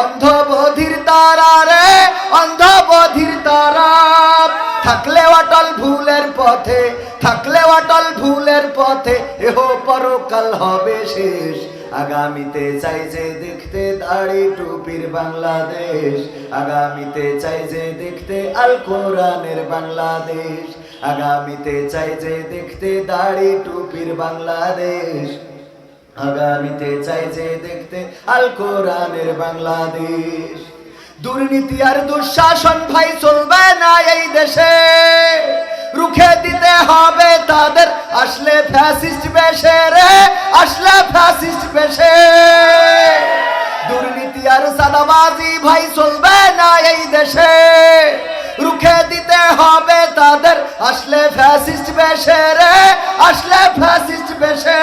অন্ধ বধির তারা রে অন্ধ বধির তারা থাকলে অটল ভুলের পথে, থাকলে অটল ভুলের পথে, এহ পরকাল হবে শেষ। আগামীতে চাই যে দেখতে দাড়ি টুপির বাংলাদেশ। আগামীতে চাই যে দেখতে আল কোরআনের বাংলাদেশ। আগামীতে চাই যে দেখতে দাড়ি টুপির বাংলাদেশ। আগামীতে চাই যে দেখতে আল কোরআনের বাংলাদেশ। দুর্নীতি আর দুঃশাসন ভাই, চলবে না এই দেশে। রুখে দিতে হবে তাদের। আসলে ফ্যাসিস্ট বেশে রে, আসলে ফ্যাসিস্ট বেশে। দুর্নীতি আর সাদাবাজি ভাই, চলবে না এই দেশে। রুখে দিতে হবে তাদের। আসলে ফ্যাসিস্ট বেশে রে, আসলে ফ্যাসিস্ট বেশে।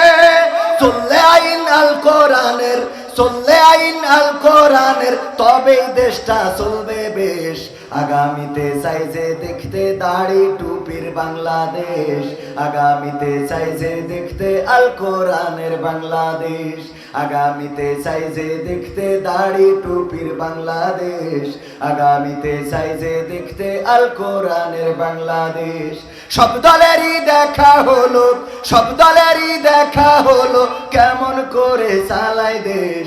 চললে আইন আল কোরআনের, চললে আইন আল কোরআনের, তবেই দেশটা চলবে বেশ। আগামীতে চাই যে দেখতে দাড়ি টুপির বাংলাদেশ। আগামীতে চাই যে দেখতে আল কোরআনের বাংলাদেশ। আগামীতে চাই যে দেখতে দাড়ি টুপির বাংলাদেশ। আগামীতে চাই যে দেখতে আল কোরআনের বাংলাদেশ। সব দলেরই দেখা হলো, সব দলেরই দেখা হলো, কেমন করে চালায় দেশ।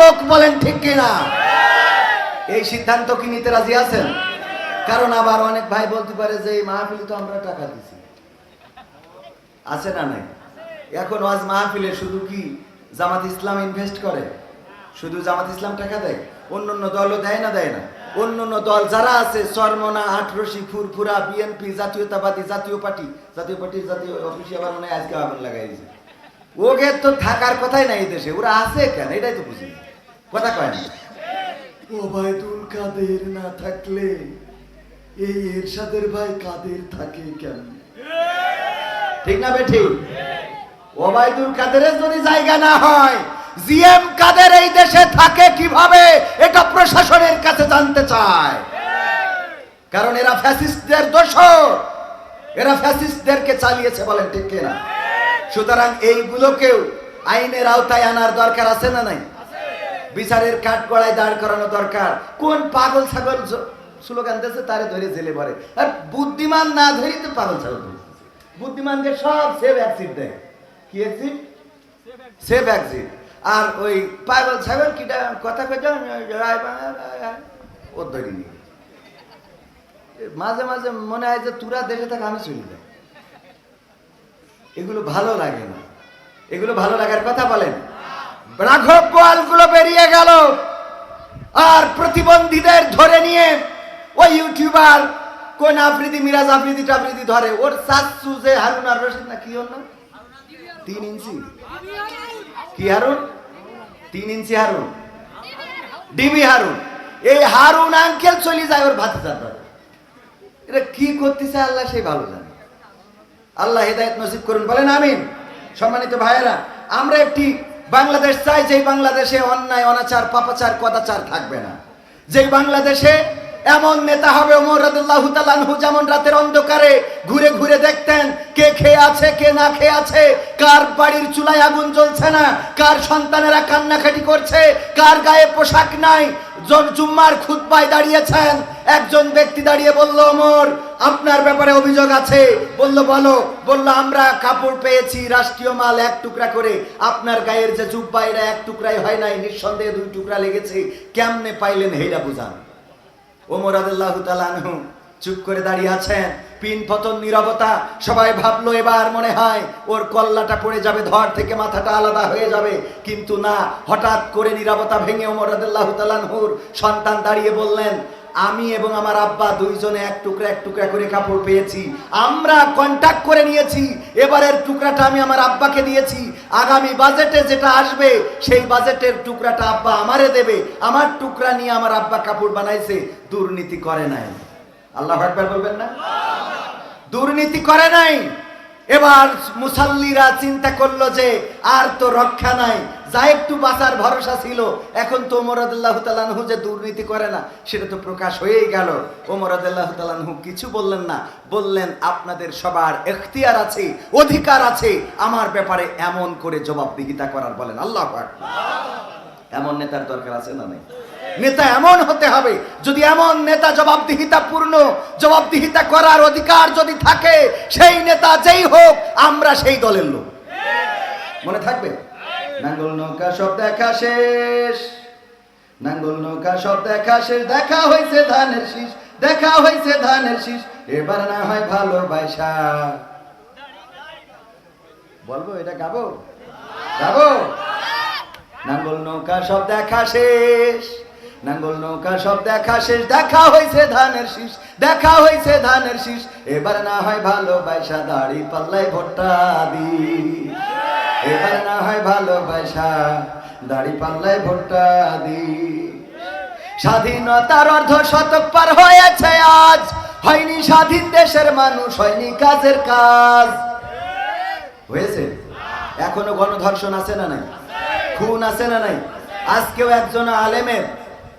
লোক বলেন ঠিক কিনা? এই সিদ্ধান্ত কি নিতে রাজি আছেন? কারণ আবার অনেক ভাই বলতে পারে যে এই মাহফিলে তো আমরা টাকা দিছি। আছে না নাই? এখন ওয়াজ মাহফিলে শুধু কি জামাত ইসলাম ইনভেস্ট করে? শুধু জামাত ইসলাম টাকা দেয়? অন্য অন্য দলও দেয় না দেয় না? অন্য অন্য দল যারা আছে চরমনা আটরসি ফুরফুরা, বিএনপি, জাতীয়তাবাদী, জাতীয় পার্টি, জাতীয় পার্টির জাতীয় অফিসে আবার মনে হয় আজকে আগুন লাগাইছে ওকে তো থাকার কথাই নাই এই দেশে। ওরা আছে কেন? এটাই তো বুঝি। না। কথা কয় না। ওবায়দুল কাদের না থাকলে এই এরশাদের ভাই কাদের থাকে কেন? ঠিক না বেঠি? ওবায়দুল কাদেরের যদি জায়গা না হয় জিএম কাদের এই দেশে থাকে কীভাবে এটা প্রশাসনের কাছে জানতে চায়। কারণ এরা ফ্যাসিস্টদের দোষর। এরা ফ্যাসিস্টদেরকে চালিয়েছে বলেন ঠিক কিনা? সুতরাং এইগুলোকেও আইনের আওতায় আনার দরকার আছে না নাই? বিচারের কাঠ গড়ায় দাঁড় করানো দরকার। কোন পাগল ছাগল স্লোগান দিয়েছে, তারে ধরে জেলে পড়ে। আর বুদ্ধিমান না ধরি তো পাগল ছাগল। বুদ্ধিমানকে সব সেভ অ্যাক্সিট দেয়। কি অ্যাক্সিট সেভ অ্যাক্সিট আর ওই পাগল ছাগল কিটা, কথা কইটা ও ধরি নি মাঝে মাঝে মনে হয় যে তুরা দেশে থাকে আমি যাই। এগুলো ভালো লাগে না। এগুলো ভালো লাগার কথা বলেন রাঘব গোয়ালগুলো বেরিয়ে গেল। আর প্রতিবন্ধীদের ধরে নিয়ে ওই ইউটিউবার কোন আফ্রিদি, মিরাজ আফ্রিদি টাফ্রিদি ধরে। ওর সাসু যে হারুন আর রশিদ না, কি নাম? তিন ইঞ্চি। কি হারুন? তিন ইঞ্চি হারুন। ডিবি হারুন। এই হারুন আঙ্কেল চলে যায় ওর ভাতে ধরে এটা কি করতেছে আল্লাহ সেই ভালো জানে। আল্লাহ হেদায়ত নসিব করুন, বলেন আমিন। সম্মানিত ভাইয়েরা, আমরা একটি বাংলাদেশ চাই যেই বাংলাদেশে অন্যায়, অনাচার, পাপাচার, কদাচার থাকবে না। যেই বাংলাদেশে এমন নেতা হবে যেমন রাতের অন্ধকারে ঘুরে ঘুরে দেখতেন কে খেয়ে আছে, কে না খেয়ে আছে, কার বাড়ির চুলায় আগুন জ্বলছে না, কার সন্তানেরা কান্নাকাটি করছে, কার গায়ে পোশাক নাই জুম্মার খুতবায় দাঁড়িয়েছেন, একজন ব্যক্তি দাঁড়িয়ে বলল, ওমর আপনার ব্যাপারে অভিযোগ আছে। বলল, বলো। বলল, আমরা কাপড় পেয়েছি, রাষ্ট্রীয় মাল এক টুকরা করে। আপনার গায়ের যে জুব্বা, এটা এক টুকরাই হয় নাই, নিঃসন্দেহে দুই টুকরা লেগেছে। কেমনে পাইলেন হেইটা বুঝান? ওমর আদাল্লাহ তালানহু চুপ করে দাঁড়িয়ে আছেন। পিন পতন নীরবতা, সবাই ভাবলো, এবার মনে হয় ওর কল্লাটা পড়ে যাবে, ধর থেকে মাথাটা আলাদা হয়ে যাবে। কিন্তু না, হঠাৎ করে নীরবতা ভেঙে ওমর রাদিয়াল্লাহু তাআলাহুর সন্তান দাঁড়িয়ে বললেন আমি এবং আমার আব্বা দুইজনে এক টুকরা এক টুকরা করে কাপড় পেয়েছি। আমরা কন্টাক্ট করে নিয়েছি। এবারের টুকরাটা আমি আমার আব্বাকে দিয়েছি। আগামী বাজেটে যেটা আসবে, সেই বাজেটের টুকরাটা আব্বা আমারে দেবে। আমার টুকরা নিয়ে আমার আব্বা কাপড় বানাইছে। দুর্নীতি করে নাই। আল্লাহ একবার বলবেন না? দুর্নীতি করে নাই। এবার মুসাল্লিরা চিন্তা করল যে আর তো রক্ষা নাই, যা একটু বাঁচার ভরসা ছিল, এখন তো ওমরাদুল্লাহ যে দুর্নীতি করে না, সেটা তো প্রকাশ হয়েই গেল। ওমরাদুল্লাহ তালানহু কিছু বললেন না, বললেন, আপনাদের সবার এখতিয়ার আছে, অধিকার আছে, আমার ব্যাপারে এমন করে জবাবদিহিতা করার বলেন, আল্লাহ এমন নেতার দরকার আছে না নাই? নেতা এমন হতে হবে, যদি এমন নেতা জবাবদিহিতা পূর্ণ, জবাবদিহিতা করার অধিকার যদি থাকে, সেই নেতা যেই হোক, আমরা সেই দলের লোক। মনে থাকবে? নাঙ্গল নৌকা সব দেখা শেষ। নাঙ্গল নৌকা সব দেখা শেষ। দেখা হয়েছে ধানের শীষ, দেখা হয়েছে ধানের শীষ। এবার না হয় ভালোবাসা বলব, এটা গাবো? গাবো? নাঙ্গল নৌকা সব দেখা শেষ। নাঙ্গল নৌকা সব দেখা শেষ, দেখা হয়েছে ধানের শীষ, দেখা হয়েছে ধানের শীষ। এবার না হয় ভালোবাসা দাড়ি পাল্লাই ভোট্টা দি এবার না হয় ভালোবাসা দাড়ি পাল্লাই ভোট্টা দি স্বাধীনতার অর্ধ শতক পার হয়েছে আজ। হয়নি স্বাধীন দেশের মানুষ, হয়নি কাজের কাজ। হয়েছে? এখনও গণধর্ষণ আছে না নাই? খুন আছে না নাই? আজকেও একজন আলেমের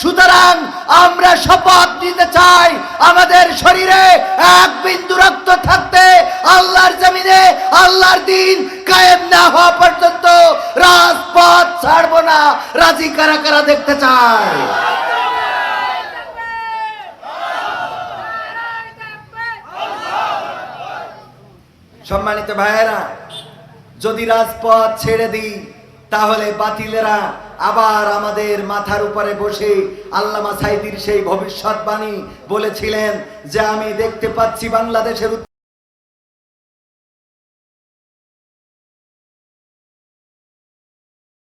সুতরাং আমরা শপথ নিতে চাই আমাদের শরীরে এক বিন্দু রক্ত থাকতে আল্লাহর জমিনে আল্লাহর দিন কায়েম না হওয়া পর্যন্ত রাজপথ ছাড়বো না। রাজি কারা কারা দেখতে চায়? সম্মানিত ভাইয়েরা, যদি রাজপথ ছেড়ে দিই তাহলে বাতিলেরা আবার আমাদের মাথার উপরে বসে আল্লামা সাইদির সেই ভবিষ্যৎবাণী বলেছিলেন যে আমি দেখতে পাচ্ছি বাংলাদেশের